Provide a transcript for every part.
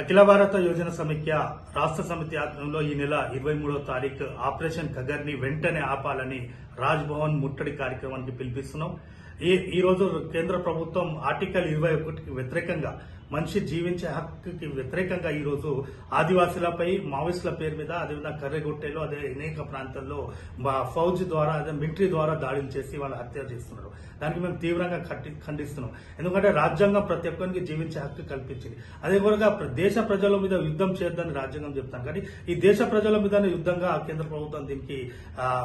అఖిల భారత యోజన సమిఖ్య రాష్ట్ర సమితి ఆధ్వర్యంలో ఈ నెల ఇరవై మూడవ తారీఖు ఆపరేషన్ ఖగర్ని వెంటనే ఆపాలని రాజ్భవన్ ముట్టడి కార్యక్రమానికి పిలిపిస్తున్నాం. ఈ ఈ రోజు కేంద్ర ప్రభుత్వం ఆర్టికల్ ఇరవై ఒకటికి వ్యతిరేకంగా మనిషి జీవించే హక్కుకి వ్యతిరేకంగా ఈరోజు ఆదివాసులపై మావోయిస్టుల పేరు మీద అదేవిధంగా కర్రెగొట్టేలో అదే అనేక ప్రాంతాల్లో ఫౌజ్ ద్వారా అదే మిలిటరీ ద్వారా దాడులు చేసి వాళ్ళు హత్య చేస్తున్నారు. దానికి మేము తీవ్రంగా ఖండిస్తున్నాం. ఎందుకంటే రాజ్యాంగం ప్రతి ఒక్కరికి జీవించే హక్కు కల్పించింది. అదే కూడా దేశ ప్రజల మీద యుద్ధం చేద్దని రాజ్యాంగం చెప్తాం. కానీ ఈ దేశ ప్రజల మీద యుద్ధంగా కేంద్ర ప్రభుత్వం దీనికి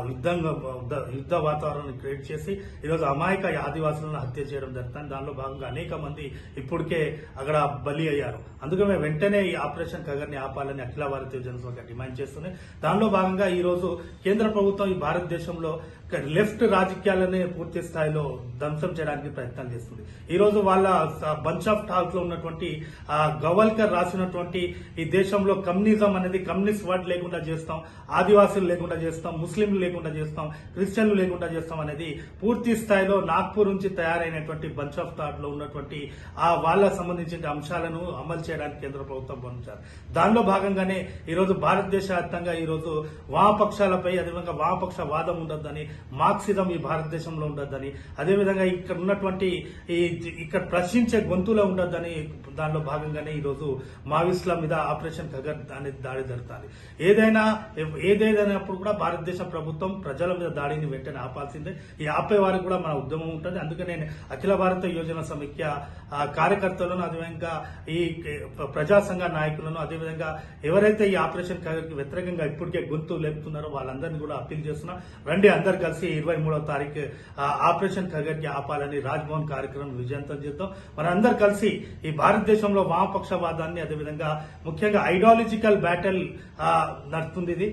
యుద్ధంగా యుద్ధ- యుద్ధ వాతావరణాన్ని క్రియేట్ చేసి ఈరోజు అమాయక ఆదివాసులను హత్య చేయడం జరుగుతుంది. దానిలో భాగంగా అనేక మంది ఇప్పటికే అక్కడ బలి అయ్యారు. అందుకనే వెంటనే ఈ ఆపరేషన్ కగర్ని ఆపాలని అఖిల భారతీయ జనసంఘ డిమాండ్ చేస్తుంది. దానిలో భాగంగా ఈ రోజు కేంద్ర ప్రభుత్వం ఈ భారతదేశంలో లెఫ్ట్ రాజకీయాలనే పూర్తి స్థాయిలో ధ్వంసం చేయడానికి ప్రయత్నం చేస్తుంది. ఈ రోజు వాళ్ళ బంచ్ ఆఫ్ టాల్స్లో ఉన్నటువంటి ఆ, గవల్కర్ రాసినటువంటి ఈ దేశంలో కమ్యూనిజం అనేది కమ్యూనిస్ట్ వర్డ్ లేకుండా చేస్తాం ఆదివాసులు లేకుండా చేస్తాం ముస్లింలు లేకుండా చేస్తాం క్రిస్టియన్లు లేకుండా చేస్తాం అనేది పూర్తి స్థాయిలో నాగ్పూర్ నుంచి తయారైనటువంటి బంచ్ ఆఫ్ థాట్లో ఉన్నటువంటి ఆ వాళ్ళ సంబంధించిన అంశాలను అమలు చేయడానికి కేంద్ర ప్రభుత్వం పంపించారు దానిలో భాగంగానే ఈరోజు భారతదేశ వ్యాప్తంగా ఈరోజు వామపక్షాలపై అదేవిధంగా వామపక్ష వాదం ఉండొద్దని మార్క్సిజం ఈ భారతదేశంలో ఉండొద్దని అదేవిధంగా ఇక్కడ ఉన్నటువంటి ఈ ఇక్కడ ప్రశ్నించే గొంతులో ఉండొద్దని దానిలో భాగంగానే ఈ రోజు మీద ఆపరేషన్ ఖగర్ అనేది దాడి జరుగుతుంది. ఏదైనా ఏదేదైనప్పుడు కూడా భారతదేశ ప్రభుత్వం ప్రజల మీద దాడిని వెంటనే ఆపాల్సిందే. ఈ ఆపే వారికి కూడా మన ఉద్యమం ఉంటుంది. అందుకే నేను అఖిల భారత యోజన సమైక్య కార్యకర్తలను అదేవిధంగా ఈ ప్రజాసంఘ ప్రజా సంఘ నాయకులను అదేవిధంగా ఎవరైతే ఈ ఆపరేషన్ ఖగర్కి వ్యతిరేకంగా ఇప్పటికే గొంతు లేపుతున్నారో వాళ్ళందరినీ కూడా అప్పీల్ చేస్తున్నా. రండి అందరు కలిసి ఇరవై మూడవ తారీఖు ఆపరేషన్ కగర్కి ఆపాలని రాజ్భవన్ కార్యక్రమం విజయంతం చేద్దాం. మనందరు కలిసి ఈ భారతదేశంలో వామపక్షవాదాన్ని అదేవిధంగా ముఖ్యంగా ఐడియాలజికల్ బ్యాటిల్ నడుస్తుంది ఇది.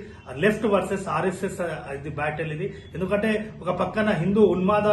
లెఫ్ట్ వర్సెస్ ఆర్ఎస్ఎస్ ఇది బ్యాటిల్ ఇది. ఎందుకంటే ఒక పక్కన హిందూ ఉన్మాద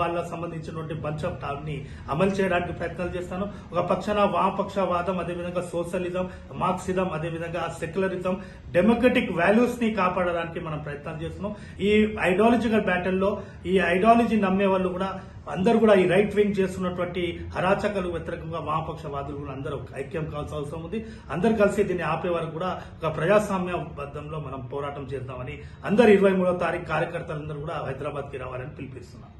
వాళ్ళకు సంబంధించినటువంటి బంచ్ ఆఫ్ టాల్ని అమలు చేయడానికి ప్రయత్నాలు చేస్తాను. ఒక పక్షాన వామపక్షవాదం అదేవిధంగా సోషలిజం మార్క్సిజం అదేవిధంగా సెక్యులరిజం డెమోక్రటిక్ వాల్యూస్ని కాపాడడానికి మనం ప్రయత్నాలు చేస్తున్నాం. ఈ ఐడియాలజికల్ బ్యాటిల్లో ఈ ఐడియాలజీ నమ్మే వాళ్ళు కూడా అందరూ కూడా ఈ రైట్ వింగ్ చేస్తున్నటువంటి హరాచకలు వ్యతిరేకంగా వామపక్షవాదులు కూడా అందరూ ఐక్యం కావాల్సిన అవసరం ఉంది. అందరు కలిసి దీన్ని ఆపే వరకు కూడా ఒక ప్రజాస్వామ్య బద్దంలో మనం పోరాటం చేద్దామని అందరు ఇరవై మూడో తారీఖు కార్యకర్తలందరూ కూడా హైదరాబాద్కి రావాలని పిలిపిస్తున్నాం